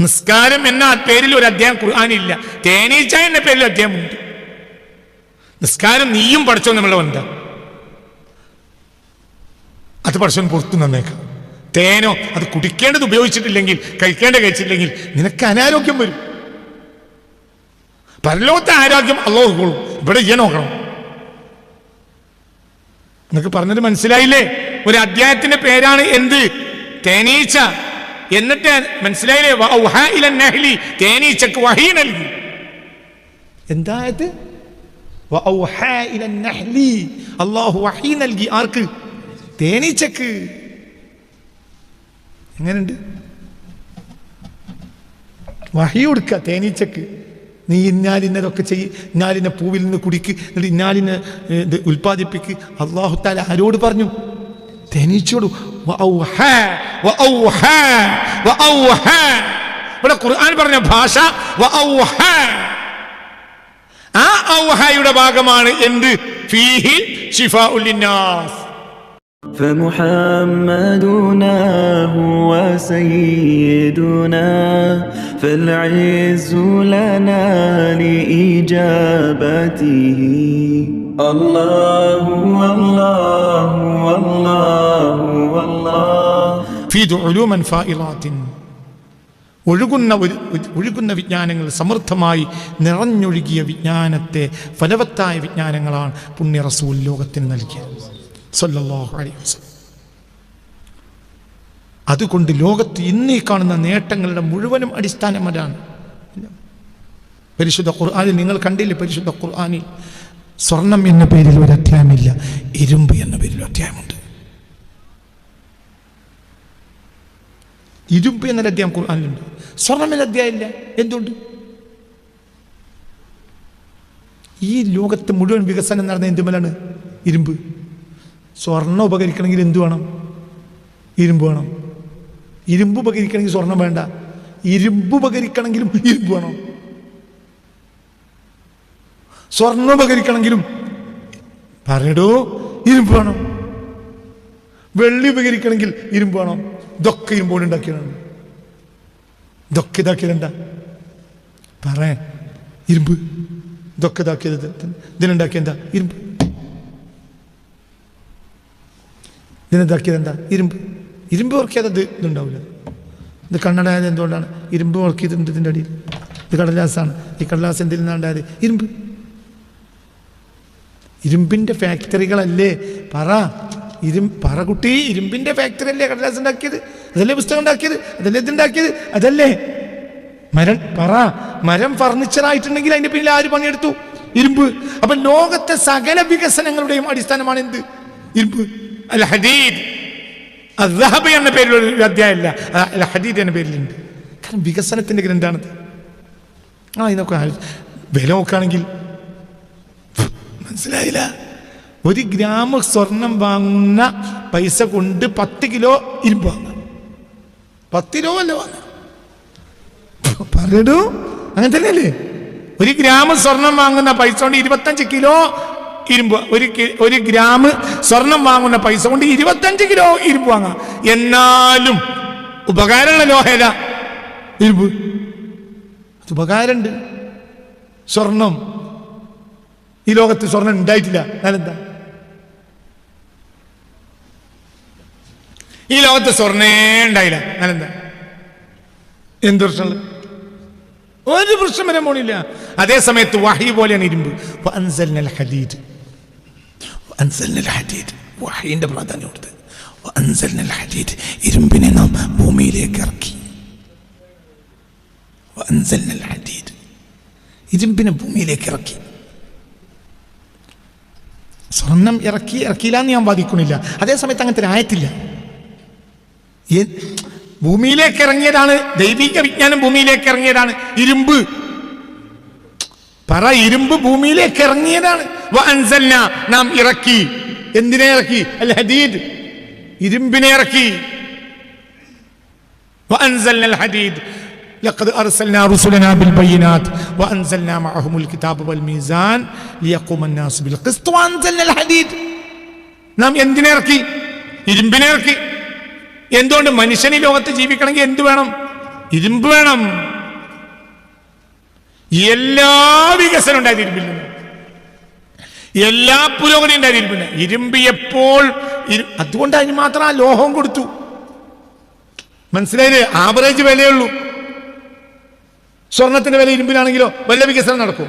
നിസ്കാരം എന്ന പേരിൽ ഒരു അധ്യായം ഖുർആാനില്ല. തേനീച്ച എന്ന പേരിൽ അധ്യായമുണ്ട് നിസ്കാരം നീയും പഠിച്ചോ നമ്മളെ വന്ന അത് പഠിച്ചോ പുറത്തു നന്നേക്കാം. തേനോ അത് കുടിക്കേണ്ടത് ഉപയോഗിച്ചിട്ടില്ലെങ്കിൽ കഴിക്കേണ്ട കഴിച്ചിട്ടില്ലെങ്കിൽ നിനക്ക് അനാരോഗ്യം വരും. പരലോകത്തെ ആരോഗ്യം അള്ളാഹുക്കോളും ഇവിടെ ഇയ നോക്കണം. നിങ്ങൾക്ക് പറഞ്ഞത് മനസ്സിലായില്ലേ? ഒരു അധ്യായത്തിന്റെ പേരാണ് എന്ത്? തേനീച്ച. എന്നിട്ട് മനസ്സിലായില്ലേ? തേനീച്ചക്ക് വഹി നൽകി. എന്തായത് അള്ളാഹു വഹി നൽകി. ആർക്ക്? തേനീച്ചക്ക്. എങ്ങനെയുണ്ട്? വഹി കൊടുക്കുക തേനീച്ചക്ക്. നീ ഇന്നാലിന്നതൊക്കെ ചെയ്യ് ഇന്നാലിനെ പൂവിൽ നിന്ന് കുടിക്ക് എന്നിട്ട് ഇന്നാലിനെ ഇത് ഉൽപ്പാദിപ്പിക്ക്. അള്ളാഹു ആരോട് പറഞ്ഞു? തേനീച്ചയോട് വഔഹാ, വഔഹാ, വഔഹാ. ഇവിടെ ഖുർആൻ പറഞ്ഞ ഭാഷ വഔഹാ. ആ ഔഹായുടെ ഭാഗമാണ് എന്ത് ഫീഹി ഷിഫാഉൽ ലിന്നാസ് فمحمدنا هو سيدنا فالعز لنا لإجابته ഒഴുകുന്ന ഒഴുകുന്ന വിജ്ഞാനങ്ങൾ സമൃദ്ധമായി നിറഞ്ഞൊഴുകിയ വിജ്ഞാനത്തെ ഫലവത്തായ വിജ്ഞാനങ്ങളാണ് പുണ്യ റസൂൽ ലോകത്തിന് നൽകിയത്. അലൈഹി വസല്ലം. അതുകൊണ്ട് ലോകത്ത് ഇന്നീ കാണുന്ന നേട്ടങ്ങളുടെ മുഴുവനും അടിസ്ഥാനം അതാണ് പരിശുദ്ധ ഖുർആാനിൽ നിങ്ങൾ കണ്ടില്ലേ? പരിശുദ്ധ ഖുർആാനിൽ സ്വർണം എന്ന പേരിൽ ഒരു അധ്യായമില്ല ഇരുമ്പ് എന്ന പേരിൽ അധ്യായമുണ്ട്. ഇരുമ്പ് എന്നൊരു അധ്യായം ഖുർആാനിലുണ്ട്. സ്വർണം എന്ന അധ്യായമില്ല എന്തുകൊണ്ട് ഈ ലോകത്ത് മുഴുവൻ വികസനം നടന്ന എന്തുമലാണ് ഇരുമ്പ്. സ്വർണം ഉപകരിക്കണമെങ്കിൽ എന്തു വേണം? ഇരുമ്പ് വേണം. ഇരുമ്പ് ഉപകരിക്കണമെങ്കിൽ സ്വർണം വേണ്ട. ഇരുമ്പ് ഉപകരിക്കണമെങ്കിലും ഇരുമ്പ് വേണം. സ്വർണം ഉപകരിക്കണമെങ്കിലും പറയടോ ഇരുമ്പ് വേണം. വെള്ളി ഉപകരിക്കണമെങ്കിൽ ഇരുമ്പ് വേണം. ഇതൊക്കെ ഇരുമ്പോട് ഉണ്ടാക്കിയതാണ്. ഇതൊക്കെ ഇതാക്കിയതണ്ട പറ ഇരുമ്പ്. ഇതൊക്കെ ഇതാക്കിയത് ഇത്. ഇതിനുണ്ടാക്കിയ എന്താ? ഇരുമ്പ്. ഇതിനെന്താക്കിയത് എന്താ? ഇരുമ്പ്. ഇരുമ്പ് വർക്കിയത് അത് ഇതുണ്ടാവില്ല. ഇത് കണ്ണടായത് എന്തുകൊണ്ടാണ്? ഇരുമ്പ് വർക്കിയതുണ്ട് ഇതിന്റെ അടിയിൽ? ഇത് കടലാസാണ്. ഈ കടലാസ് എന്തിൽ നിന്നാണ്ടായത് ഇരുമ്പ്. ഇരുമ്പിന്റെ ഫാക്ടറികളല്ലേ? പറ. ഇരും പറ കുട്ടി ഇരുമ്പിന്റെ ഫാക്ടറി അല്ലേ കടലാസ് ഉണ്ടാക്കിയത്? അതല്ലേ പുസ്തകം ഉണ്ടാക്കിയത്? അതല്ലേ ഇതുണ്ടാക്കിയത് അതല്ലേ? മരം പറ. മരം ഫർണിച്ചർ ആയിട്ടുണ്ടെങ്കിൽ അതിന്റെ പിന്നിൽ ആര് പണിയെടുത്തു? ഇരുമ്പ്. അപ്പൊ ലോകത്തെ സകല വികസനങ്ങളുടെയും അടിസ്ഥാനമാണ് എന്ത്? ഇരുമ്പ്. അല്ല ഹദീദ് അദ്ഹബ് എന്ന പേരിൽ ഒരു അധ്യായമില്ല അൽ ഹദീദ് എന്ന പേരിലുണ്ട്. കാരണം വികസനത്തിന്റെ ഗ്രന്ഥാണത്. ആ ഇതൊക്കെ വില നോക്കുകയാണെങ്കിൽ മനസ്സിലായില്ല. ഒരു ഗ്രാം സ്വർണം വാങ്ങുന്ന പൈസ കൊണ്ട് പത്ത് കിലോ ഇരുമ്പ് വാങ്ങാം. പത്ത് കിലോ അല്ല വാങ്ങാം. പറയടൂ അങ്ങനെ തന്നെയല്ലേ? ഒരു ഗ്രാം സ്വർണം വാങ്ങുന്ന പൈസ കൊണ്ട് ഇരുപത്തഞ്ച് കിലോ ഇരുമ്പ് ഒരു ഒരു ഗ്രാം സ്വർണം വാങ്ങുന്ന പൈസ കൊണ്ട് ഇരുപത്തഞ്ച് കിലോ ഇരുമ്പ് വാങ്ങാം. എന്നാലും ഉപകാരമുള്ള ലോഹേല ഇരുമ്പ്. അത് ഉപകാരമുണ്ട്. സ്വർണം. ഈ ലോകത്ത് സ്വർണം ഉണ്ടായിട്ടില്ല. ഞാനെന്താ ഈ ലോകത്ത് സ്വർണേ ഉണ്ടായില്ല. ഞാനെന്താ എന്ത് പ്രശ്നമുള്ള ഒരു പ്രശ്നം വരാൻ പോണില്ല അതേ സമയത്ത് വഹി പോലെയാണ് ഇരുമ്പ്. ഹദീദ്. ഹദീദ്. വഹീന്റെ പ്രാധാന്യം കൊടുത്ത്. ഹദീദ്. ഇരുമ്പിനെ നാം ഭൂമിയിലേക്ക് ഇറക്കി. ഹദീദ്. ഇരുമ്പിനെ ഭൂമിയിലേക്ക് ഇറക്കി. സ്വർണം ഇറക്കി ഇറക്കിയില്ല എന്ന് ഞാൻ വാദിക്കുന്നില്ല. അതേസമയത്ത് അങ്ങനത്തെ ആയത്തില്ല ഭൂമിയിലേക്ക് ഇറങ്ങിയതാണ് ദൈവിക വിജ്ഞാനം ഭൂമിയിലേക്ക് ഇറങ്ങിയതാണ് ഇരുമ്പ്. പറ ഇരുമ്പ് ഭൂമിയിലേക്ക് ഇറങ്ങിയതാണ്. നാം ഇറക്കി. എന്തിനെ ഇറക്കി? അല്ല ഹദീദ്. ഇരുമ്പിനെ ഇറക്കി. ഹദീദ്. لقد أرسلنا رسلنا بالبينات وأنزلنا معهم الكتاب والميزان ليقوم الناس بالقسط وأنزلنا الحديد നാം എന്തിനെ ഇറക്കി ഇരുമ്പിനെ ഇറക്കി എന്തുകൊണ്ട് മനുഷ്യൻ ഈ ലോകത്ത് ജീവിക്കണമെങ്കിൽ എന്ത് വേണം ഇരുമ്പ് വേണം എല്ലാ വികസനം ഉണ്ടായത് ഇരുമ്പിൽ നിന്ന് എല്ലാ പുരോഗതി ഉണ്ടായത് ഇരുമ്പിന് ഇരുമ്പ് എപ്പോൾ ഇരു- അതുകൊണ്ട് അതിന് മാത്രം ആ ലോഹം കൊടുത്തു മനസ്സിലായില്ലേ ആവറേജ് വിലയുള്ളൂ സ്വർണത്തിന്റെ വില ഇരുമ്പിനാണെങ്കിലോ വല്ല വികസനം നടക്കും.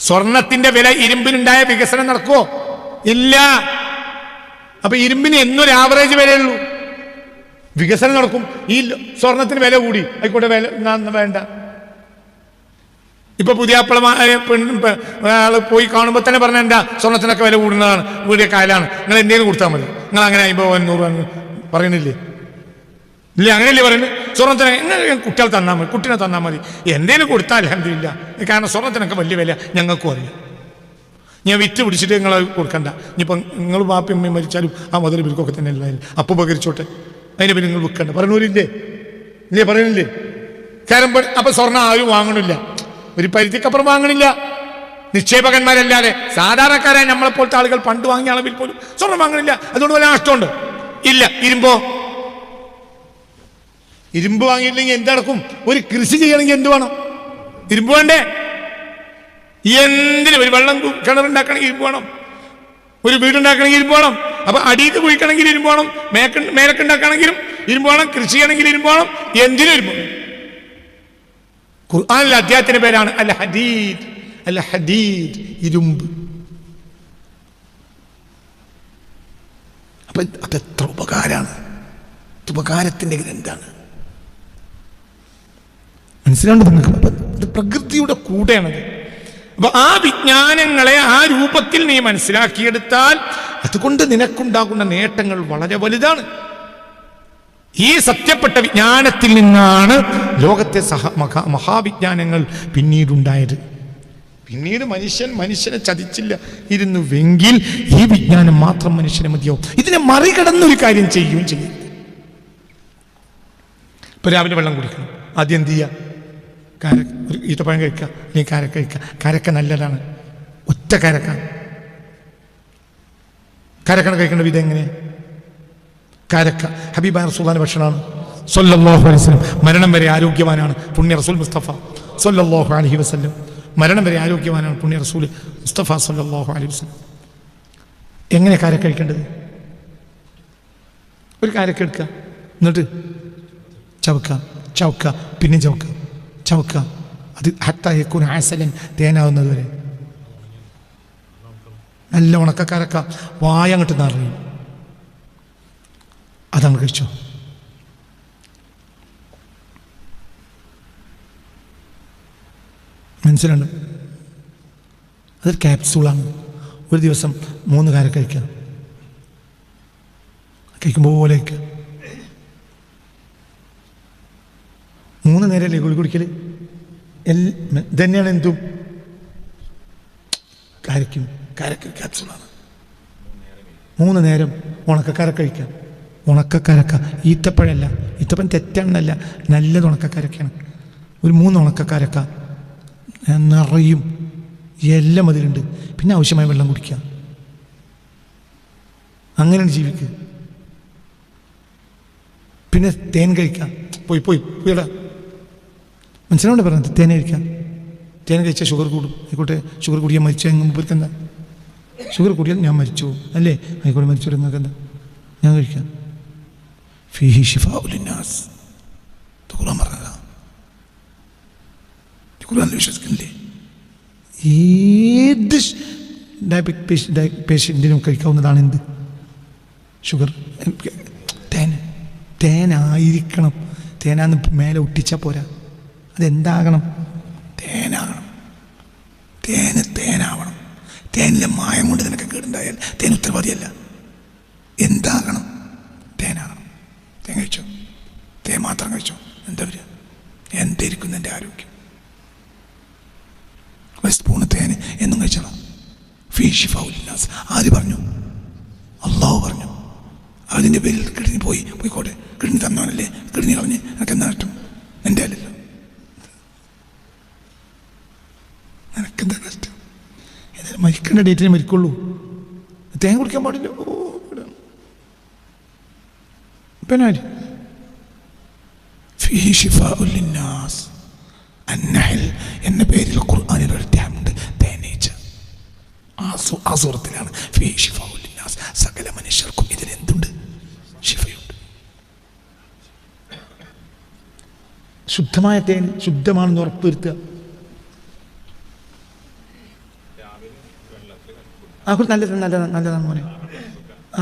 സ്വർണത്തിന്റെ വില ഇരുമ്പിനുണ്ടായ വികസനം നടക്കുമോ ഇല്ല. അപ്പൊ ഇരുമ്പിന് എന്നൊരു ആവറേജ് വിലയുള്ളൂ. വികസനം നടക്കും. ഈ സ്വർണത്തിന് വില കൂടി. ആയിക്കോട്ടെ വില വേണ്ട. ഇപ്പൊ പുതിയ ആൾ പോയി കാണുമ്പോൾ തന്നെ പറഞ്ഞ എന്താ? സ്വർണത്തിനൊക്കെ വില കൂടുന്നതാണ് വീടിയ കാലാണ്. നിങ്ങൾ എന്തെങ്കിലും കൊടുത്താൽ മതി. നിങ്ങൾ അങ്ങനെ അമ്പത് നൂറ് പറയുന്നില്ലേ? ഇല്ല അങ്ങനെയല്ലേ പറയുന്നത്? സ്വർണത്തിന് എങ്ങനെ കുട്ടികൾ തന്നാൽ മതി കുട്ടിനെ തന്നാൽ മതി. എന്തേലും കൊടുത്താൽ അലഹമില്ല കാരണം സ്വർണത്തിനൊക്കെ വലിയ വില ഞങ്ങൾക്കും അറിയാം. ഞാൻ വിറ്റ് പിടിച്ചിട്ട് നിങ്ങൾ കൊടുക്കണ്ട. ഇനിയിപ്പം നിങ്ങൾ വാപ്പയും അമ്മയും മരിച്ചാലും ആ മുതൽ ഇവർക്കൊക്കെ തന്നെ അല്ല അപ്പം ഉപകരിച്ചോട്ടെ. അതിനെ പിന്നെ നിങ്ങൾ വിൽക്കണ്ട. പറഞ്ഞൂരില്ലേ ഇല്ലേ പറയണില്ലേ? കാരണം അപ്പൊ സ്വർണം ആരും വാങ്ങണില്ല. ഒരു പരിധിക്കപ്പുറം വാങ്ങണില്ല. നിക്ഷേപകന്മാരല്ലാതെ സാധാരണക്കാരായ നമ്മളെപ്പോലത്തെ ആളുകൾ പണ്ട് വാങ്ങിയ അളവിൽ പോലും സ്വർണം വാങ്ങണില്ല. അതുകൊണ്ട് വല്ല നഷ്ടമുണ്ട്? ഇല്ല ഇരുമ്പോ? ഇരുമ്പ് വാങ്ങിയില്ലെങ്കിൽ എന്തടക്കും ഒരു കൃഷി ചെയ്യണമെങ്കിൽ എന്ത് വേണം? ഇരുമ്പ് വേണ്ടേ? എന്തിനും ഒരു വെള്ളം കിണറുണ്ടാക്കണമെങ്കിൽ ഇരുമ്പ് വേണം. ഒരു വീടുണ്ടാക്കണമെങ്കിൽ ഇരുമ്പ് വേണം. അപ്പൊ അടിയിൽ കുഴിക്കണമെങ്കിൽ ഇരുമ്പ് വേണം. മേക്ക മേലൊക്കെ ഉണ്ടാക്കണമെങ്കിലും ഇരുമ്പ് വേണം. കൃഷി ചെയ്യണമെങ്കിൽ ഇരുമ്പ് വേണം. എന്തിനും ഇരുമ്പ് ഖുർആാനിലെ അദ്ദേഹത്തിന്റെ പേരാണ് അൽ ഹദീദ് അൽ ഹദീദ് ഇരുമ്പ്. അപ്പൊ അത് എത്ര ഉപകാരമാണ്? ഉപകാരത്തിന്റെ ഗ്രന്ഥാണ് മനസ്സിലാണ്ട് നിങ്ങൾക്ക്? അപ്പൊ പ്രകൃതിയുടെ കൂടെയാണത്. അപ്പൊ ആ വിജ്ഞാനങ്ങളെ ആ രൂപത്തിൽ നീ മനസ്സിലാക്കിയെടുത്താൽ അതുകൊണ്ട് നിനക്കുണ്ടാകുന്ന നേട്ടങ്ങൾ വളരെ വലുതാണ്. ഈ സത്യപ്പെട്ട വിജ്ഞാനത്തിൽ നിന്നാണ് ലോകത്തെ സഹ മഹാ മഹാവിജ്ഞാനങ്ങൾ പിന്നീടുണ്ടായത്. പിന്നീട് മനുഷ്യൻ മനുഷ്യനെ ചതിച്ചില്ല. ഇരുന്നുവെങ്കിൽ ഈ വിജ്ഞാനം മാത്രം മനുഷ്യനെ മതിയാവും. ഇതിനെ മറികടന്നൊരു കാര്യം ചെയ്യുകയും ചെയ്യും. ഇപ്പൊ രാവിലെ വെള്ളം കുടിക്കണം. ആദ്യം എന്ത് ചെയ്യുക? കാര ഈത്തപ്പഴം കഴിക്കുക. അല്ലെങ്കിൽ കാരക്ക കഴിക്കുക. കാരക്ക നല്ലതാണ്. ഒറ്റ കാരക്ക കാരക്കണ കഴിക്കേണ്ട വിധം എങ്ങനെ? കാരക്ക. ഹബീബ റസൂലാൻ ഭക്ഷണമാണ്. സൊല്ലാഹു അലൈഹി വസല്ലം. മരണം വരെ ആരോഗ്യവാനാണ് പുണ്യ റസൂൽ മുസ്തഫ. സൊല്ലാഹു അലൈഹി വസല്ലം. മരണം വരെ ആരോഗ്യവാനാണ് പുണ്യ റസൂൽ മുസ്തഫ സൊല്ലാഹു അലൈഹി വസല്ലം. എങ്ങനെ കാരക്ക കഴിക്കേണ്ടത്? ഒരു കാരക്ക എടുക്കുക. എന്നിട്ട് ചവക്കുക. ചവക്കുക. പിന്നെ ചവക്കുക. ചവക്കുക അത് ഹത്തായക്കൂൻ ആസലൻ തേനാവുന്നത് വരെ നല്ല ഉണക്കക്കാരക്ക വായ അങ്ങോട്ട് നിറയും. അതങ്ങ് കഴിച്ചോ? മനസ്സിലുണ്ട്? അതൊരു ക്യാപ്സൂളാണ്. ഒരു ദിവസം മൂന്ന് കാര കഴിക്കുക കഴിക്കുമ്പോൾ പോലെ കഴിക്കുക മൂന്ന് നേരമല്ലേ ഗുളി കുടിക്കൽ എൽ ഇതന്നെയാണ് എന്തും. കരയ്ക്കും കാരക്ക ക്യാപ്സൂളാണ് മൂന്ന് നേരം ഉണക്കക്കാര കഴിക്കാം. ഉണക്കക്കാരക്ക ഈത്തപ്പഴല്ല ഈത്തപ്പഴം തെറ്റാണെന്നല്ല നല്ലത് ഉണക്കക്കാരക്കാണ് ഒരു മൂന്ന് ഉണക്കക്കാരക്ക നിറയും എല്ലാം അതിലുണ്ട്. പിന്നെ ആവശ്യമായ വെള്ളം കുടിക്കുക അങ്ങനെയാണ് ജീവിക്കുക. പിന്നെ തേൻ കഴിക്കാം. പോയി പോയി പോയിടാ മനസ്സിലാവണ്ടേ പറഞ്ഞത് തേൻ കഴിക്കാം തേൻ കഴിച്ചാൽ ഷുഗർ കൂടും. ആയിക്കോട്ടെ ഷുഗർ കുടിയാൽ മരിച്ചാൽ മുമ്പ് എന്താ? ഷുഗർ കൂടിയാൽ ഞാൻ മരിച്ചു അല്ലേ? ആയിക്കോട്ടെ മരിച്ചു നിങ്ങൾക്ക് എന്താ? ഞാൻ കഴിക്കാം. ഫിഹി വിശ്വസിക്കുന്നില്ലേ? ഏത് ഡയബറ്റിക് പേഷ്യന്റിനും കഴിക്കാവുന്നതാണ് എന്ത്? ഷുഗർ തേൻ. തേനായിരിക്കണം തേനാന്ന് മേലെ ഒട്ടിച്ചാൽ പോരാ. അതെന്താകണം? തേനാകണം. തേന് തേനാവണം. തേനിലെ മായം കൊണ്ട് നിനക്ക് കേടുണ്ടായാൽ തേൻ ഉത്തരവാദിയല്ല. എന്താകണം? തേനാകണം. തേൻ കഴിച്ചോ? തേൻ മാത്രം കഴിച്ചോ? എന്താ വരിക? എന്തായിരിക്കും എന്റെ ആരോഗ്യം? ഒരു സ്പൂണ് തേന് എന്നും കഴിച്ചോളാം ഫീഷിഫൗലിനാസ് ആര് പറഞ്ഞു? അള്ളാഹു പറഞ്ഞു. അതിന്റെ പേരിൽ കിഡ്നി പോയി. പോയിക്കോട്ടെ. കിഡ്നി തന്നവനല്ലേ? കിഡ്നി കളഞ്ഞ് എനിക്ക് എന്താ നഷ്ടം എന്റെ അല്ലല്ലോ നിനക്കെന്താ നഷ്ടം ഏതായാലും ഡേറ്റിന് മരിക്കുള്ളൂ. തേങ്ങ കുടിക്കാൻ പാടില്ല. എന്ന പേരിൽ ഖുർആനിൽ ഒരു ആ. സകല മനുഷ്യർക്കും ഇതിനെന്തുണ്ട് ശിഫയുണ്ട് ശുദ്ധമായ തേൻ ശുദ്ധമാണെന്ന് ഉറപ്പുവരുത്തുക ആ കുറി നല്ലതാണ് നല്ലതാണ് നല്ലതാണ് മോനെ.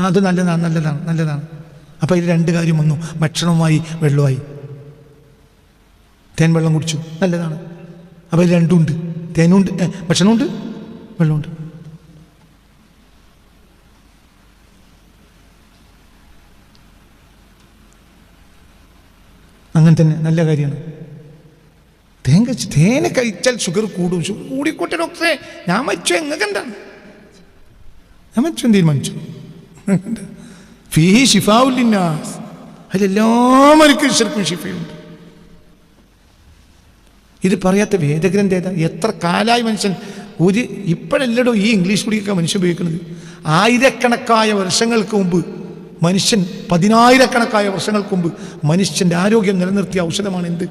അത് നല്ലതാണ് നല്ലതാണ് നല്ലതാണ് അപ്പോൾ ഇത് രണ്ട് കാര്യം വന്നു ഭക്ഷണവുമായി വെള്ളമായി തേൻ വെള്ളം കുടിച്ചു നല്ലതാണ്. അപ്പോൾ ഇത് രണ്ടുമുണ്ട് തേനുണ്ട് ഭക്ഷണമുണ്ട് വെള്ളമുണ്ട് അങ്ങനെ തന്നെ നല്ല കാര്യമാണ്. തേൻ കഴിച്ച് തേനെ കഴിച്ചാൽ ഷുഗർ കൂടും. ഷുഗർ കൂടിക്കോട്ടെ ഡോക്ടറെ ഞാൻ മരിച്ചു എങ്ങനെ എന്താണ് ഞാൻ തീരുമാനിച്ചു? ഫീ ഷിഫാവുല്ലിന്നാസ് അതിലെല്ലാവർക്കും ശരിക്കും ഷിഫയുണ്ട്. ഇത് പറയാത്ത വേദഗ്രന്ഥ ഏതാ? എത്ര കാലായി മനുഷ്യൻ ഒരു ഇപ്പോഴല്ലടോ ഈ ഇംഗ്ലീഷ് കൂടിയൊക്കെ മനുഷ്യൻ ഉപയോഗിക്കുന്നത്? ആയിരക്കണക്കായ വർഷങ്ങൾക്ക് മുമ്പ് മനുഷ്യൻ പതിനായിരക്കണക്കായ വർഷങ്ങൾക്ക് മുമ്പ് മനുഷ്യന്റെ ആരോഗ്യം നിലനിർത്തിയ ഔഷധമാണ് എന്ത്?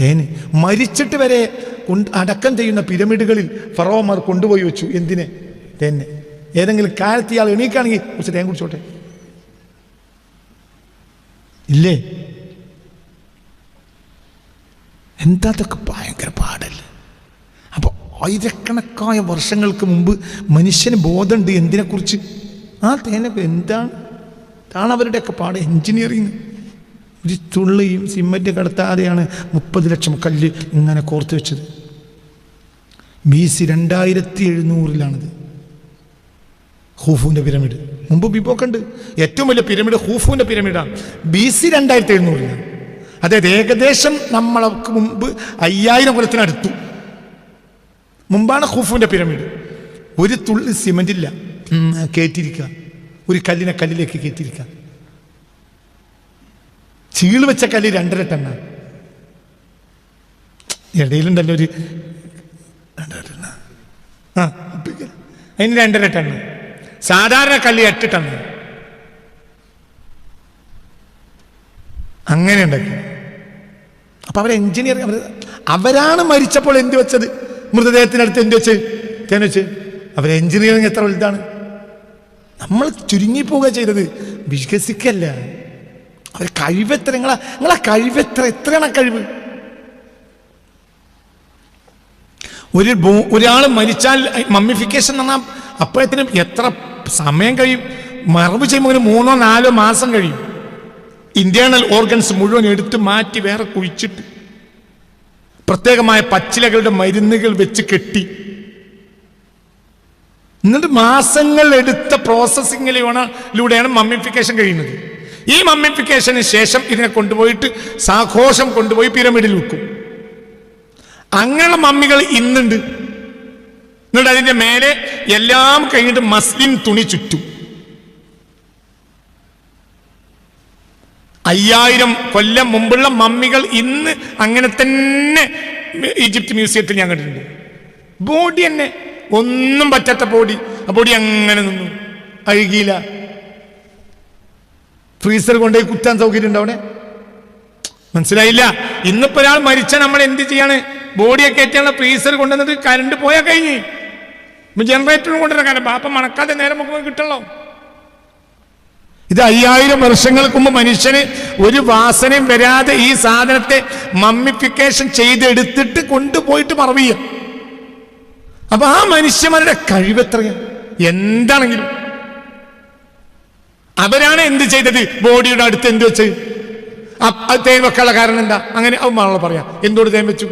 തേന്. മരിച്ചിട്ട് വരെ അടക്കം ചെയ്യുന്ന പിരമിഡുകളിൽ ഫറോമാർ കൊണ്ടുപോയി വെച്ചു. എന്തിനെ? തേനെ. ഏതെങ്കിലും കാലത്ത് ഇയാൾ എണീക്കാണെങ്കിൽ കുറച്ച് തേൻ കുടിച്ചോട്ടെ. ഇല്ലേ? എന്താ അതൊക്കെ ഭയങ്കര പാടല്ലേ? അപ്പോൾ ആയിരക്കണക്കായ വർഷങ്ങൾക്ക് മുമ്പ് മനുഷ്യന് ബോധമുണ്ട് എന്തിനെക്കുറിച്ച്? ആ തേനൊക്കെ എന്താണ്? ഇതാണ് അവരുടെയൊക്കെ പാട് എൻജിനീയറിങ് ഒരു തുള്ളിയും സിമന്റ് കടത്താതെയാണ് മുപ്പത് ലക്ഷം കല്ല് ഇങ്ങനെ കോർത്ത് വെച്ചത്. ബി സി രണ്ടായിരത്തി എഴുന്നൂറിലാണിത്. ഹൂഫുവിന്റെ പിരമിഡ്. മുമ്പ് ബിബോക്കുണ്ട് ഏറ്റവും വലിയ പിരമിഡ് ഹൂഫുവിന്റെ പിരമിഡാണ്. ബി സി രണ്ടായിരത്തി എഴുന്നൂറിലാണ് അതായത് ഏകദേശം നമ്മൾക്ക് മുമ്പ് അയ്യായിരം കൊല്ലത്തിനടുത്തു. മുമ്പാണ് ഹൂഫുവിന്റെ പിരമിഡ്. ഒരു തുള്ളി ഇല്ല കയറ്റിയിരിക്കുക ഒരു കല്ലിനെ കല്ലിലേക്ക് കയറ്റിയിരിക്കുക ചീൾ വെച്ച കല്ല് രണ്ടര ടണ്ണാണ് ഇടയിലുണ്ടല്ലോ ഒരു രണ്ടര ടണ്ണ. ആ. അതിന് രണ്ടര ടണ്ണ്. സാധാരണ കല്ല് എട്ട് അങ്ങനെ ഉണ്ടാക്കി. അപ്പൊ അവർ എഞ്ചിനീയർ അവരാണ് മരിച്ചപ്പോൾ എന്ത് വെച്ചത്? മൃതദേഹത്തിനടുത്ത് എന്ത് വെച്ച്? തേൻ വെച്ച്. അവർ എഞ്ചിനീയറിംഗ് എത്ര വലുതാണ്? നമ്മൾ ചുരുങ്ങിപ്പോവുക ചെയ്തത് വികസിക്കല്ല. അവർ കഴിവെത്ര നിങ്ങളെ നിങ്ങളെ കഴിവെത്ര എത്രയാണ് കഴിവ്? ഒരു ഒരാൾ മരിച്ചാൽ മമ്മിഫിക്കേഷൻ എന്ന് പറഞ്ഞാൽ അപ്പോഴത്തേനും എത്ര സമയം കഴിയും? മറവ് ചെയ്യുമ്പോൾ ഒരു മൂന്നോ നാലോ മാസം കഴിയും. ഇന്റേണൽ ഓർഗൻസ് മുഴുവൻ എടുത്ത് മാറ്റി വേറെ കുഴിച്ചിട്ട്. പ്രത്യേകമായ പച്ചിലകളുടെ മരുന്നുകൾ വെച്ച് കെട്ടി. എന്നിട്ട് മാസങ്ങൾ എടുത്ത പ്രോസസ്സിങ്ങിലൂടെയാണ് മമ്മിഫിക്കേഷൻ കഴിയുന്നത്. ഈ മമ്മിഫിക്കേഷന് ശേഷം ഇതിനെ കൊണ്ടുപോയിട്ട് സാഘോഷം കൊണ്ടുപോയി പിരമിഡിൽ വെക്കും. അങ്ങനെയുള്ള മമ്മികൾ ഇന്നുണ്ട്. എന്നിട്ട് അതിന്റെ മേലെ എല്ലാം കഴിഞ്ഞിട്ട് മസ്ലിൻ തുണി ചുറ്റും. അയ്യായിരം കൊല്ലം മുമ്പുള്ള മമ്മികൾ ഇന്ന് അങ്ങനെ തന്നെ ഈജിപ്ത് മ്യൂസിയത്തിൽ ഞാൻ കണ്ടിട്ടുണ്ട് ബോഡി തന്നെ. ഒന്നും പറ്റാത്ത ബോഡി. ആ ബോഡി അങ്ങനെ നിന്നു. അഴുകിയില്ല. ഫ്രീസർ കൊണ്ടുപോയി കുറ്റാൻ സൗകര്യം ഉണ്ടോ മനസ്സിലായില്ല. ഇന്നിപ്പോ ഒരാൾ മരിച്ചാൽ നമ്മൾ എന്ത് ചെയ്യാണ്? ബോഡിയൊക്കെ ഏറ്റാണ് ഫ്രീസർ കൊണ്ടുവന്നിട്ട് കരണ്ട് പോയാൽ കഴിഞ്ഞ്. ജനറേറ്റർ കൊണ്ടുവരാൻ കാരണം ബാപ്പ മണക്കാതെ നേരം നമുക്ക് കിട്ടണല്ലോ. ഇത് അയ്യായിരം വർഷങ്ങൾക്ക് മുമ്പ് മനുഷ്യന് ഒരു വാസനയും വരാതെ ഈ സാധനത്തെ മമ്മിഫിക്കേഷൻ ചെയ്തെടുത്തിട്ട് കൊണ്ടുപോയിട്ട് മറവിയ. അപ്പൊ ആ മനുഷ്യന്മാരുടെ കഴിവെത്രയാണ് എന്താണെങ്കിലും. അവരാണ് എന്ത് ചെയ്തത്? ബോഡിയുടെ അടുത്ത് എന്ത് വെച്ച്? തേൻ വെക്കാനുള്ള കാരണം എന്താ? അങ്ങനെ അവന്മാണല്ലോ പറയാം. എന്തുകൊണ്ട് തേൻ വെച്ചു?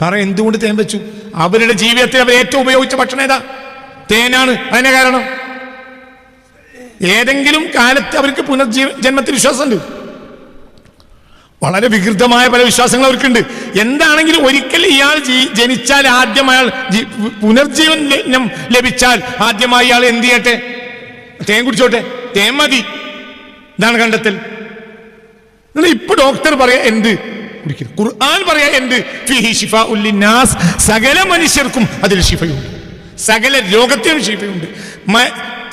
പറ എന്തുകൊണ്ട് തേൻ വെച്ചു? അവരുടെ ജീവിതത്തിൽ അവർ ഏറ്റവും ഉപയോഗിച്ച ഭക്ഷണം ഏതാ? തേനാണ്. അതിന് കാരണം? ഏതെങ്കിലും കാലത്ത് അവർക്ക് പുനർജീവ ജന്മത്തിൽ വിശ്വാസമുണ്ട്. വളരെ വികൃതമായ പല വിശ്വാസങ്ങൾ അവർക്കുണ്ട്. എന്താണെങ്കിലും ഒരിക്കൽ ഇയാൾ ജനിച്ചാൽ ആദ്യം അയാൾ പുനർജീവനം ലഭിച്ചാൽ ആദ്യമായി ഇയാൾ എന്ത് ചെയ്യട്ടെ? തേൻ കുടിച്ചോട്ടെ? തേൻ മതി. ഇതാണ് കണ്ടെത്തൽ. ഇപ്പൊ ഡോക്ടർ പറയാ എന്ത്? കുടിക്കണം ഖുർആൻ പറയാ എന്ത്? സകല മനുഷ്യർക്കും അതിൽ ശിഫയുണ്ട്. സകല രോഗത്തിനും ശിഫയുണ്ട്.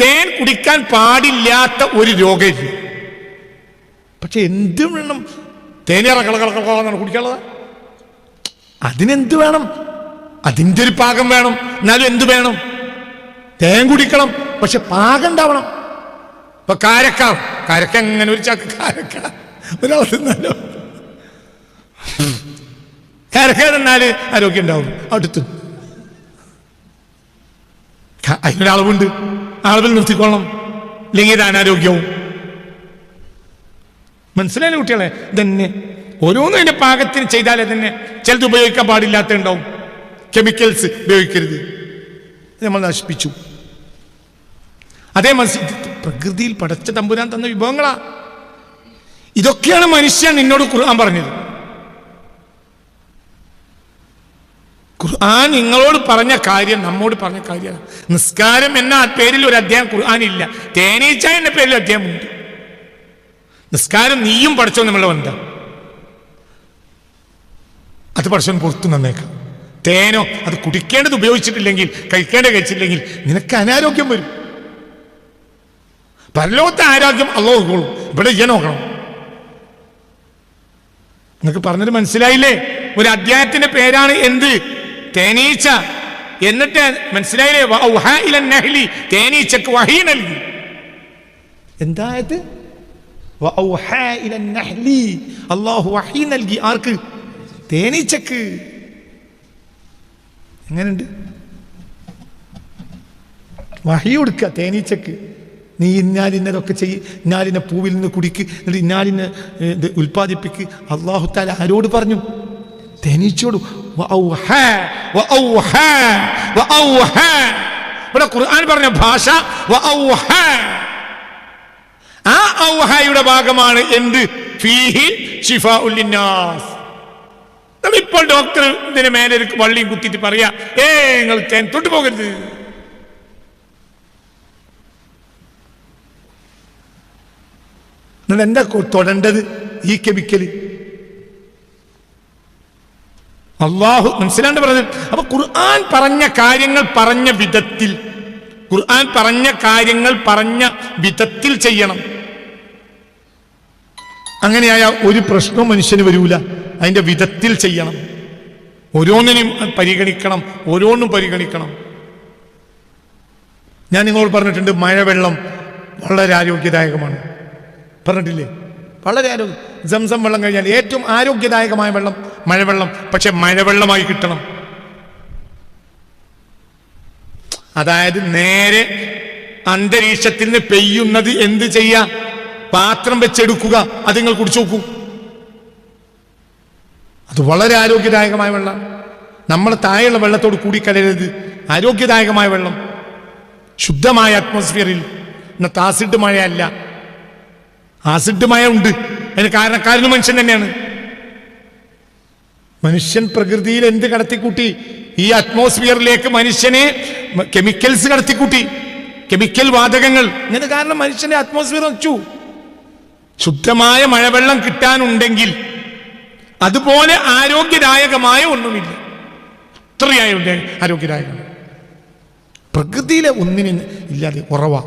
തേൻ കുടിക്കാൻ പാടില്ലാത്ത ഒരു രോഗമില്ല പക്ഷെ എന്ത് വേണം? തേനേറ കളകള കുടിക്കാനുള്ളത്. അതിനെന്ത് വേണം? അതിന്റെ ഒരു പാകം വേണം. എന്നാലും എന്ത് വേണം? തേൻ കുടിക്കണം. പക്ഷെ പാകം ഉണ്ടാവണം. ഇപ്പൊ കാരക്ക. കാരക്ക എങ്ങനെ ഒരു ചക്ക കാരക്ക? തിന്നാലോ? കാരക്ക തിന്നാൽ ആരോഗ്യം ഉണ്ടാവും. അടുത്ത്. അതിനൊരളവുണ്ട് അളവിൽ നിർത്തിക്കൊള്ളണം ഇല്ലെങ്കിൽ ഇത് അനാരോഗ്യവും മനസ്സിലായില്ല കുട്ടികളെ? ഇതന്നെ. ഓരോന്നും അതിന്റെ പാകത്തിന് ചെയ്താലേ തന്നെ ചിലത് ഉപയോഗിക്കാൻ പാടില്ലാത്ത ഉണ്ടാവും കെമിക്കൽസ് ഉപയോഗിക്കരുത് നമ്മൾ നശിപ്പിച്ചു. അതേ മനസ്സിൽ പ്രകൃതിയിൽ പടച്ച തമ്പുരാൻ തന്ന വിഭവങ്ങളാ. ഇതൊക്കെയാണ് മനുഷ്യൻ നിന്നോട് ഖുർആൻ പറഞ്ഞത്. ഖുർആൻ നിങ്ങളോട് പറഞ്ഞ കാര്യം നമ്മോട് പറഞ്ഞ കാര്യമാണ് നിസ്കാരം എന്ന പേരിൽ ഒരു അധ്യായം ഖുർആൻ ഇല്ല തേനീച്ച എന്ന പേരിൽ അധ്യായമുണ്ട്. നിസ്കാരം നീയും പഠിച്ചോ നമ്മളെ ബന്ധം. അത് പഠിച്ചവൻ പുറത്തു നന്നേക്കാം. തേനോ അത് കുടിക്കേണ്ടത് ഉപയോഗിച്ചിട്ടില്ലെങ്കിൽ കഴിക്കേണ്ടത് കഴിച്ചില്ലെങ്കിൽ നിനക്ക് അനാരോഗ്യം വരും. പരലോകത്തെ ആരോഗ്യം അല്ലോ കൊള്ളും. ഇവിടെ ഇയ നോക്കണം. നിങ്ങൾക്ക് പറഞ്ഞത് മനസ്സിലായില്ലേ? ഒരു അധ്യായത്തിന്റെ പേരാണ് എന്ത്? തേനീച്ച. എന്നിട്ട് മനസ്സിലായില്ലേ? തേനീച്ചക്ക് വഹി നൽകി. എന്തായത്. അള്ളാഹു വഹി നൽകി. ആർക്ക്? തേനീച്ചക്ക്. എങ്ങനെയുണ്ട് വഹി കൊടുക്കുക തേനീച്ചക്ക്. നീ ഇന്നാലിന്നതൊക്കെ ചെയ്യ് ഇന്നാലിനെ പൂവിൽ നിന്ന് കുടിക്ക്. എന്നിട്ട് ഇന്നാലിനെ ഉൽപ്പാദിപ്പിക്ക്. അള്ളാഹു താല ആരോട് പറഞ്ഞു? തേനീച്ചോട്. ഇവിടെ ഖുർആൻ പറഞ്ഞ ഭാഷ. ആ ഔഹയുടെ ഭാഗമാണ് എന്ത് ഫീഹി ഇപ്പോൾ ഡോക്ടർ ഇതിന് മേലെ വള്ളിയും കുത്തിയിട്ട് പറയാ ഏ നിങ്ങൾ തൊട്ടു പോകരുത് നിങ്ങൾ എന്താ തൊടേണ്ടത് ഈ കെമിക്കൽ അള്ളാഹു മനസ്സിലാണ്ട് പറഞ്ഞത്. അപ്പൊ ഖുർആൻ പറഞ്ഞ കാര്യങ്ങൾ പറഞ്ഞ വിധത്തിൽ ഖുർആൻ പറഞ്ഞ കാര്യങ്ങൾ പറഞ്ഞ വിധത്തിൽ ചെയ്യണം. അങ്ങനെയായ ഒരു പ്രശ്നവും മനുഷ്യന് വരൂല. അതിന്റെ വിധത്തിൽ ചെയ്യണം. ഓരോന്നിനെയും പരിഗണിക്കണം ഓരോന്നും പരിഗണിക്കണം. ഞാൻ നിങ്ങളോട് പറഞ്ഞിട്ടുണ്ട് മഴവെള്ളം വളരെ ആരോഗ്യദായകമാണ്. പറഞ്ഞിട്ടില്ലേ? വളരെ ആരോഗ്യ സംസം വെള്ളം കഴിഞ്ഞാൽ ഏറ്റവും ആരോഗ്യദായകമായ വെള്ളം മഴവെള്ളം പക്ഷെ മഴവെള്ളമായി കിട്ടണം. അതായത് നേരെ അന്തരീക്ഷത്തിൽ നിന്ന് പെയ്യുന്നത് എന്ത് ചെയ്യുക പാത്രം വെച്ചെടുക്കുക. അത് നിങ്ങൾ കുടിച്ചു നോക്കൂ. അത് വളരെ ആരോഗ്യദായകമായ വെള്ളം നമ്മൾ താഴെയുള്ള വെള്ളത്തോട് കൂടി കൂടിക്കലരുത് ആരോഗ്യദായകമായ വെള്ളം. ശുദ്ധമായ അറ്റ്മോസ്ഫിയറിൽ ഇന്നത്തെ ആസിഡ് മഴയല്ല. ആസിഡ് മയ ഉണ്ട്. അതിന് കാരണക്കാരനും മനുഷ്യൻ തന്നെയാണ്. മനുഷ്യൻ പ്രകൃതിയിൽ എന്ത് കടത്തിക്കൂട്ടി? ഈ അറ്റ്മോസ്ഫിയറിലേക്ക് മനുഷ്യനെ കെമിക്കൽസ് കടത്തിക്കൂട്ടി. കെമിക്കൽ വാതകങ്ങൾ. ഇങ്ങനെ കാരണം മനുഷ്യന്റെ അറ്റ്മോസ്ഫിയർ വെച്ചു. ശുദ്ധമായ മഴവെള്ളം കിട്ടാനുണ്ടെങ്കിൽ അതുപോലെ ആരോഗ്യദായകമായ ഒന്നുമില്ല. അത്രയായ ആരോഗ്യദായകം പ്രകൃതിയിലെ ഒന്നിനെ ഇല്ലാതെ ഉറവ.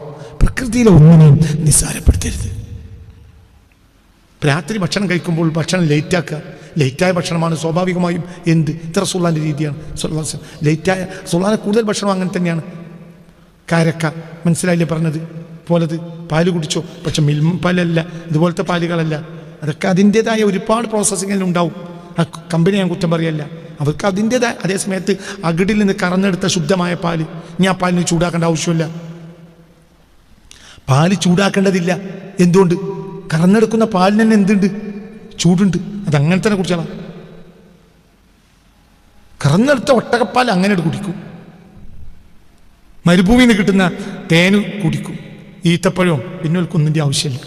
പ്രകൃതിയിലെ ഒന്നിനെയും നിസ്സാരപ്പെടുത്തരുത്. രാത്രി ഭക്ഷണം കഴിക്കുമ്പോൾ ഭക്ഷണം ലേറ്റാക്കുക ലേറ്റായ ഭക്ഷണമാണ് സ്വാഭാവികമായും എന്ത്? ഇത്ര സുള്ളാന്റെ രീതിയാണ്. സുല്ലാസ് ലേറ്റായ സുള്ളാനെ കൂടുതൽ ഭക്ഷണം അങ്ങനെ തന്നെയാണ്. കാരക്ക മനസ്സിലായില്ലേ പറഞ്ഞത്? പോലത് പാൽ കുടിച്ചോ? പക്ഷെ മിൽമ പാലല്ല ഇതുപോലത്തെ പാലുകളല്ല. അതൊക്കെ അതിന്റെതായ ഒരുപാട് പ്രോസസ്സിങ്ങിൽ ഉണ്ടാവും. ആ കമ്പനി ഞാൻ കുറ്റം പറയല്ല. അവർക്ക് അതിന്റെതായ അതേ സമയത്ത് അകിടിൽ നിന്ന് കറന്നെടുത്ത ശുദ്ധമായ പാൽ. ഇനി ആ പാലിന് ചൂടാക്കേണ്ട ആവശ്യമില്ല. പാൽ ചൂടാക്കേണ്ടതില്ല. എന്തുകൊണ്ട്? കറന്നെടുക്കുന്ന പാലിന് തന്നെ എന്തുണ്ട്? ചൂടുണ്ട്. അത് അങ്ങനെ തന്നെ കുടിച്ചാണ് കറന്നെടുത്ത ഒട്ടകപ്പാൽ അങ്ങനെ കുടിക്കും. മരുഭൂമിയിൽ നിന്ന് കിട്ടുന്ന തേന് കുടിക്കും. ഈത്തപ്പഴവും പിന്നോൽക്കൊന്നിന്റെ ആവശ്യമില്ല.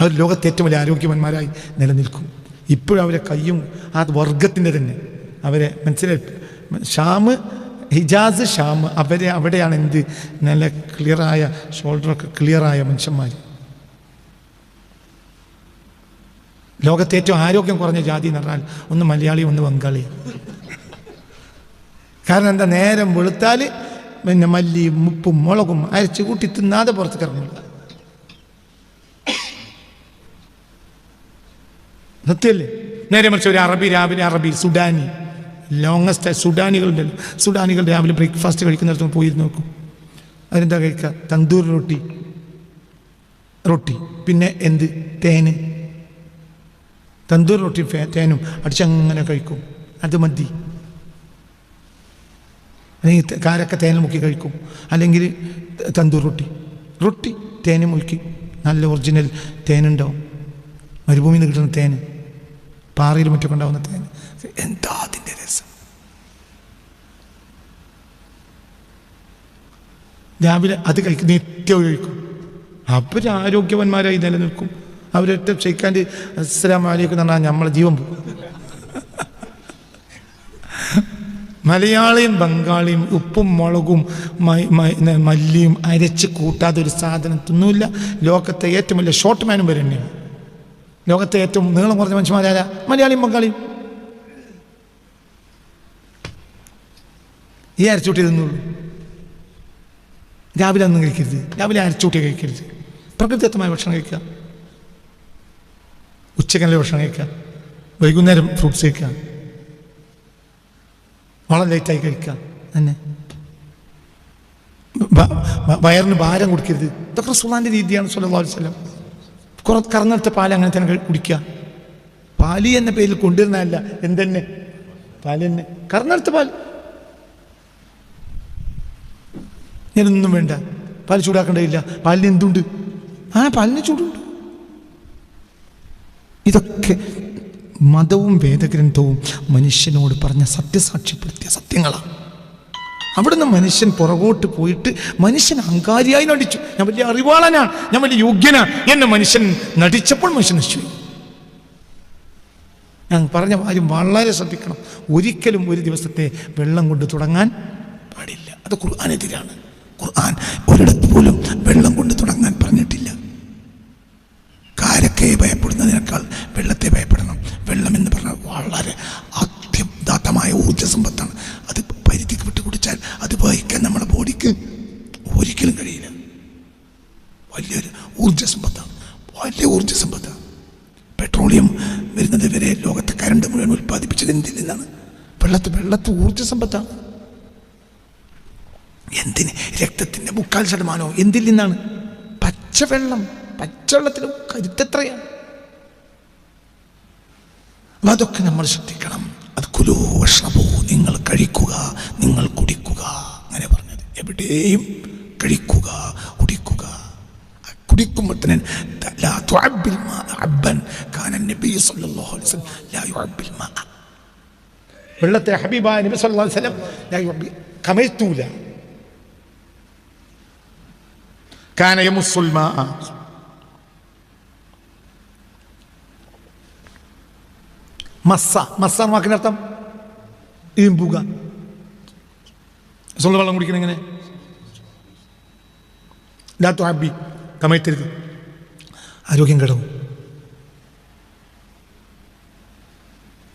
അവർ ലോകത്തെ ഏറ്റവും വലിയ ആരോഗ്യവാന്മാരായി നിലനിൽക്കും. ഇപ്പോഴും അവരെ കയ്യും ആ വർഗത്തിന്റെ തന്നെ. അവരെ മനസ്സിലായി? ഷാമ് ഹിജാസ് ഷാമ്. അവരെ അവിടെയാണ് എന്ത്? നല്ല ക്ലിയറായ ഷോൾഡറൊക്കെ ക്ലിയറായ മനുഷ്യന്മാർ ലോകത്തെ ഏറ്റവും ആരോഗ്യം കുറഞ്ഞ ജാതി എന്ന് പറഞ്ഞാൽ ഒന്ന് മലയാളി ഒന്ന് ബംഗാളി. കാരണം എന്താ? നേരം വെളുത്താൽ പിന്നെ മല്ലിയും മുപ്പും മുളകും അരച്ച് കൂട്ടി തിന്നാതെ പുറത്തേക്ക് ഇറങ്ങില്ല സത്യമല്ലേ നേരെ മറിച്ച് ഒരു അറബി രാവിലെ അറബി സുഡാനി. ലോങ്ങസ്റ്റ് സുഡാനികളുണ്ടല്ലോ സുഡാനികൾ രാവിലെ ബ്രേക്ക്ഫാസ്റ്റ് കഴിക്കുന്നിടത്ത് പോയി നോക്കും. അതിനെന്താ കഴിക്കുക? തന്തൂർ റൊട്ടി. റൊട്ടി. പിന്നെ എന്ത്? തേന്. തന്തൂർ റൊട്ടി തേനും അടിച്ചങ്ങനെ കഴിക്കും. അത് മതി. അല്ലെങ്കിൽ കാരക്ക തേനിൽ മുക്കി കഴിക്കും. അല്ലെങ്കിൽ തന്തൂർ റൊട്ടി. റൊട്ടി തേന് മുക്കി. നല്ല ഒറിജിനൽ തേനുണ്ടാവും. മരുഭൂമിയിൽ നിന്ന് കിട്ടുന്ന തേന്. പാറയിൽ മറ്റൊക്കെ ഉണ്ടാവുന്ന തേന്. എന്താ അതിന്റെ രസം? രാവിലെ അത് കഴിക്കും നിത്യം കഴിക്കും. അപ്പോൾ ആരോഗ്യവന്മാരായി നിലനിൽക്കും. അവരൊറ്റ ഷെയ്ക്കാന്റെ അസ്സലാം വലൈക്കും എന്ന് പറഞ്ഞാൽ നമ്മളെ ജീവൻ പോകും മലയാളിയും ബംഗാളിയും ഉപ്പും മുളകും മല്ലിയും അരച്ച് കൂട്ടാതെ ഒരു സാധനം തിന്നൂല്ല. ലോകത്തെ ഏറ്റവും വലിയ ഷോർട്ട് മാനും വരെ തന്നെയാണ്. ലോകത്തെ ഏറ്റവും നീളം കുറഞ്ഞ മനുഷ്യന്മാരായ മലയാളിയും ബംഗാളിയും. ഈ അരച്ചൂട്ടി തിന്നുള്ളൂ. രാവിലെ ഒന്നും കഴിക്കരുത്. രാവിലെ അരച്ചൂട്ടി കഴിക്കരുത്. പ്രകൃതിദത്തമായ ഭക്ഷണം കഴിക്കുക. ഉച്ചക്കല്ലേ ഭക്ഷണം കഴിക്കുക വൈകുന്നേരം ഫ്രൂട്ട്സ് കഴിക്കുക വളരെ ലേറ്റായി കഴിക്കുക തന്നെ. വയറിന് ഭാരം കൊടുക്കരുത്. ഇതൊക്കെ റസൂലാന്റെ രീതിയാണ് അലൈഹി വസല്ലം. കുറ കറന്നെടുത്ത പാൽ അങ്ങനെ തന്നെ കുടിക്കുക. പാലി എന്ന പേരിൽ കൊണ്ടുവരുന്നതല്ല. എന്തെന്നെ? പാൽ തന്നെ. കറന്നെടുത്ത പാൽ ഞാനൊന്നും വേണ്ട. പാൽ ചൂടാക്കേണ്ടതില്ല. പാലിന് എന്തുണ്ട്? ആ പാലിന് ചൂടുണ്ട്. ഇതൊക്കെ മതവും വേദഗ്രന്ഥവും മനുഷ്യനോട് പറഞ്ഞ സത്യസാക്ഷ്യപ്പെടുത്തിയ സത്യങ്ങളാണ്. അവിടുന്ന് മനുഷ്യൻ പുറകോട്ട് പോയിട്ട് മനുഷ്യൻ അഹങ്കാരിയായി നടിച്ചു. ഞാൻ വലിയ അറിവാളനാണ്. ഞാൻ വലിയ യോഗ്യനാണ്. എന്ന് മനുഷ്യൻ നടിച്ചപ്പോൾ മനുഷ്യൻ നശിച്ചു ഞാൻ പറഞ്ഞ കാര്യം വളരെ ശ്രദ്ധിക്കണം. ഒരിക്കലും ഒരു ദിവസത്തെ വെള്ളം കൊണ്ട് തുടങ്ങാൻ പാടില്ല. അത് ഖുർആാനെതിരാണ്. ഖുർആൻ ഒരിടത്ത് പോലും വെള്ളം കൊണ്ട് തുടങ്ങാൻ പറഞ്ഞിട്ടില്ല. കാരക്കയെ ഭയപ്പെടുന്നതിനേക്കാൾ വെള്ളത്തെ ഭയപ്പെടണം. വെള്ളം എന്ന് പറഞ്ഞാൽ വളരെ അത്യുദാത്തമായ ഊർജ സമ്പത്താണ് അത് പരിധിക്ക് വിട്ട് കുടിച്ചാൽ അത് വഹിക്കാൻ നമ്മുടെ ബോഡിക്ക് ഒരിക്കലും കഴിയില്ല. വലിയൊരു ഊർജ സമ്പത്താണ് വലിയ ഊർജ സമ്പത്താണ് പെട്രോളിയം വരുന്നത് വരെ ലോകത്തെ കരണ്ട് മുഴുവൻ ഉൽപ്പാദിപ്പിച്ചത് എന്തിൽ നിന്നാണ്. വെള്ളത്ത് വെള്ളത്ത് ഊർജ സമ്പത്താണ് എന്തിന്? രക്തത്തിന്റെ മുക്കാൽ ശതമാനവും എന്തിൽ നിന്നാണ്. പച്ചവെള്ളം. പച്ചവെള്ളത്തിന് കരുത്തെത്രയാണ്? അപ്പൊ അതൊക്കെ നമ്മൾ ശ്രദ്ധിക്കണം. അത് കുലോ വഷ്ണപോ നിങ്ങൾ കഴിക്കുക നിങ്ങൾ കുടിക്കുക അങ്ങനെ പറഞ്ഞത്. എവിടെയും കഴിക്കുക കുടിക്കുക. കുടിക്കുമ്പോൾ വെള്ളത്തെ ഹബീബായ നബി സല്ലല്ലാഹു അലൈഹി വസല്ലം മസ്സ. മസ്സ എന്ന വാക്കിന്റെ അർത്ഥം ഈമ്പുക. സ്വന്തം വെള്ളം കുടിക്കണം എങ്ങനെ ലാത്തു ഹാബി കമയത്തരുത് ആരോഗ്യം കിടന്നു.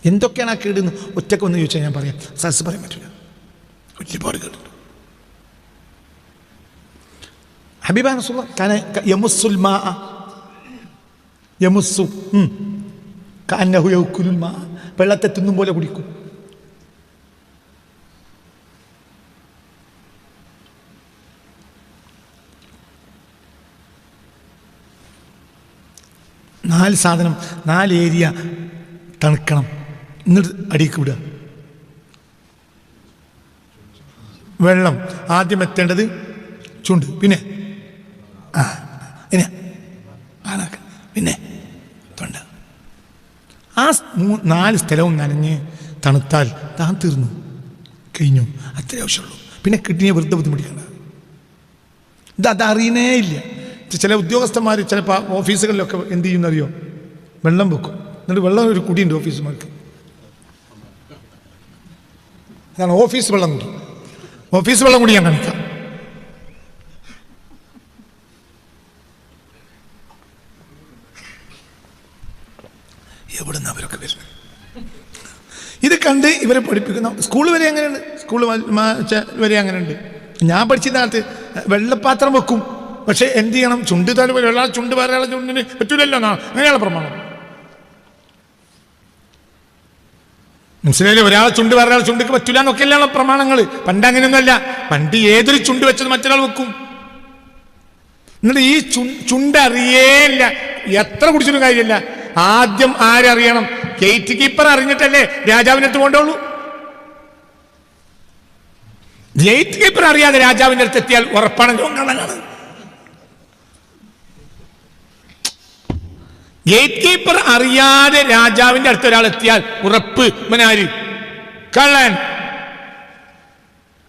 എന്തൊക്കെയാണ് ആ കേടുന്ന്? ഒറ്റയ്ക്ക് വന്ന് ചോദിച്ചാൽ ഞാൻ പറയാം. സസ് പറയാൻ പറ്റില്ല. ഒരുപാട് കേടുണ്ട് ഹബീബ റസൂലുള്ള കാന യമുസുൽ മാ യമുസ്സു. ഉം. കഅന്നഹു മാ. വെള്ളത്തെ തിന്നും പോലെ കുടിക്കും. നാല് സാധനം നാല് ഏരിയ തണുക്കണം. എന്നിട്ട് അടിക്ക് വിടുക. വെള്ളം. ആദ്യം എത്തേണ്ടത് ചുണ്ട്. പിന്നെ ആ പിന്നെ പിന്നെ ആ നാല് സ്ഥലവും നനഞ്ഞ് തണുത്താൽ താൻ തീർന്നു. കഴിഞ്ഞു. അത്രേ ആവശ്യമുള്ളൂ. പിന്നെ കിഡ്നിയെ വെറുതെ ബുദ്ധിമുട്ടിക്കണ്ട. ഇത് അതറിയണേ ഇല്ല. ചില ഉദ്യോഗസ്ഥന്മാർ ചിലപ്പോൾ ഓഫീസുകളിലൊക്കെ എന്ത് ചെയ്യുന്നറിയോ? വെള്ളം വെക്കും. എന്നിട്ട് വെള്ളം ഒരു കുടിയുണ്ട് ഓഫീസുമാർക്ക്. അതാണ് ഓഫീസ് വെള്ളം കുടി. ഓഫീസ് വെള്ളം കുടി ഞാൻ കാണിക്കാം. എവിടുന്ന് അവരൊക്കെ വരുന്നത് ഇത് കണ്ട് ഇവരെ പഠിപ്പിക്കുന്ന. സ്കൂൾ വരെ അങ്ങനെയുണ്ട് സ്കൂൾ വരെ അങ്ങനെയുണ്ട് ഞാൻ പഠിച്ച കാലത്ത് വെള്ളപ്പാത്രം വെക്കും. പക്ഷേ എന്ത് ചെയ്യണം? ചുണ്ട് തല ഒരാളെ ചുണ്ട് വേറെ ആളെ ചുണ്ടിന് പറ്റൂലല്ലോ എന്നാ? അങ്ങനെയുള്ള പ്രമാണം. മനസ്സിലായില്ലേ? ഒരാൾ ചുണ്ട് വേറെ ആൾ ചുണ്ടിക്ക് പറ്റൂല എന്നൊക്കെയല്ലാണ് പ്രമാണങ്ങൾ പണ്ട് അങ്ങനെയൊന്നുമല്ല. പണ്ട് ഏതൊരു ചുണ്ട് വെച്ചത് മറ്റൊരാൾ വെക്കും. എന്നിട്ട് ഈ ചു- ചുണ്ടറിയേയില്ല എത്ര കുടിച്ചിട്ടും കാര്യമില്ല. ആദ്യം ആരറിയണം? ഗേറ്റ് കീപ്പർ അറിഞ്ഞിട്ടല്ലേ രാജാവിനെ അടുത്ത് കൊണ്ടുള്ളൂ ഗേറ്റ് കീപ്പർ അറിയാതെ രാജാവിന്റെ അടുത്ത് എത്തിയാൽ ഉറപ്പാണ് കള്ളനാണ് ഗേറ്റ് കീപ്പർ അറിയാതെ രാജാവിന്റെ അടുത്ത് ഒരാൾ എത്തിയാൽ ഉറപ്പ്. മനാരി കള്ളൻ.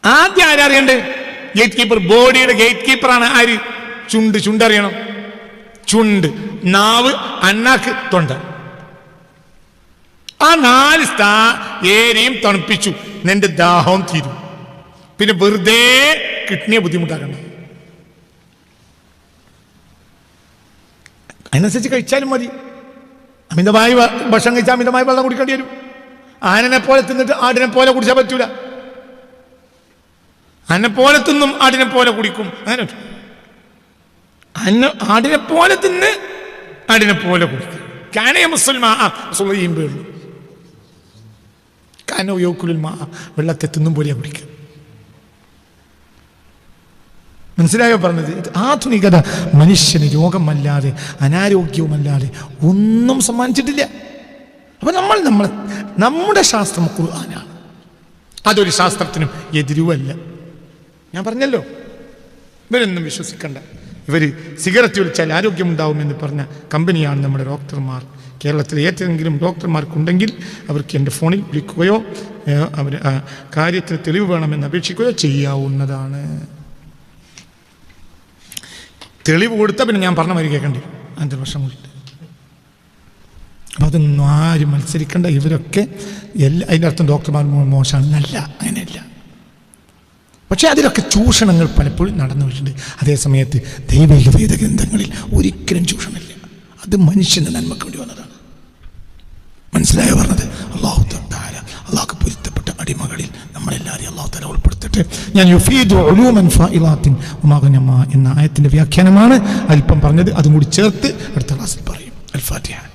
ആദ്യം ആരറിയണ്ട്? ഗേറ്റ് കീപ്പർ ബോഡിയുടെ ഗേറ്റ് കീപ്പറാണ് ആര്? ചുണ്ട്. ചുണ്ടറിയണം ചുണ്ട് നാവ് അണ്ണാക്ക് തൊണ്ട. ആ നാല് സ്ഥാ ഏരിയും തണുപ്പിച്ചു. നിന്റെ ദാഹവും തീരും. പിന്നെ വെറുതെ കിഡ്നിയെ ബുദ്ധിമുട്ടാക്കണ്ട. അതിനനുസരിച്ച് കഴിച്ചാലും മതി. അമിതമായി ഭക്ഷണം കഴിച്ചാൽ അമിതമായി വെള്ളം കുടിക്കേണ്ടി വരും. ആനനെ പോലെ തിന്നിട്ട് ആടിനെ പോലെ കുടിച്ചാൽ പറ്റൂല. ആനെ പോലെ തിന്നും ആടിനെ പോലെ കുടിക്കും. അങ്ങനെ. അന്ന ആടിനെ പോലെ തിന്ന് ആടിനെ പോലെ കൊടുക്കുക കാനയ മുസ്ലിം വെള്ളത്തെ തിന്നും പോലെയാ കുടിക്കുക. മനസ്സിലായോ പറഞ്ഞത്? ആധുനികത മനുഷ്യന് രോഗമല്ലാതെ അനാരോഗ്യവുമല്ലാതെ ഒന്നും സമ്മാനിച്ചിട്ടില്ല. അപ്പൊ നമ്മൾ നമ്മൾ നമ്മുടെ ശാസ്ത്രം ഖുർആനാണ്. അതൊരു ശാസ്ത്രത്തിനും എതിരുവല്ല. ഞാൻ പറഞ്ഞല്ലോ? ഇവരൊന്നും വിശ്വസിക്കണ്ട. ഇവർ സിഗരറ്റ് വലിച്ചാൽ ആരോഗ്യമുണ്ടാവുമെന്ന് പറഞ്ഞ കമ്പനിയാണ് നമ്മുടെ ഡോക്ടർമാർ. കേരളത്തിലെ ഏതെങ്കിലും ഡോക്ടർമാർക്കുണ്ടെങ്കിൽ അവർക്ക് എന്റെ ഫോണിൽ വിളിക്കുകയോ അവർ കാര്യത്തിന് തെളിവ് വേണമെന്ന് അപേക്ഷിക്കുകയോ ചെയ്യാവുന്നതാണ്. തെളിവ് കൊടുത്താൽ പിന്നെ ഞാൻ പറഞ്ഞ മാതിരി കേൾക്കേണ്ടി? അഞ്ചു വർഷം കൂടി അപ്പം അതൊന്നും ആരും മത്സരിക്കേണ്ട. ഇവരൊക്കെ എല്ലാ അതിന്റെ അർത്ഥം ഡോക്ടർമാർ മോശമാണെന്നല്ല മോശമാണ് അങ്ങനെയല്ല. പക്ഷേ അതിലൊക്കെ ചൂഷണങ്ങൾ പലപ്പോഴും നടന്നു വരുന്നുണ്ട്. അതേ സമയത്ത് ദൈവിക വേദഗ്രന്ഥങ്ങളിൽ ഒരിക്കലും ചൂഷണമില്ല. അത് മനുഷ്യന്റെ നന്മക്ക് വേണ്ടി വന്നതാണ്. മനസ്സിലായ പറഞ്ഞത്? അള്ളാഹു താര അള്ളാഹ്ക്ക് പൊരുത്തപ്പെട്ട അടിമകളിൽ നമ്മളെല്ലാവരെയും അള്ളാഹു തല ഉൾപ്പെടുത്തട്ടെ. ഞാൻ എന്ന ആയത്തിന്റെ വ്യാഖ്യാനമാണ് അല്പം പറഞ്ഞത്. അതും കൂടി ചേർത്ത് അടുത്ത ക്ലാസ്സിൽ പറയും. അൽഫാറ്റിയാണ്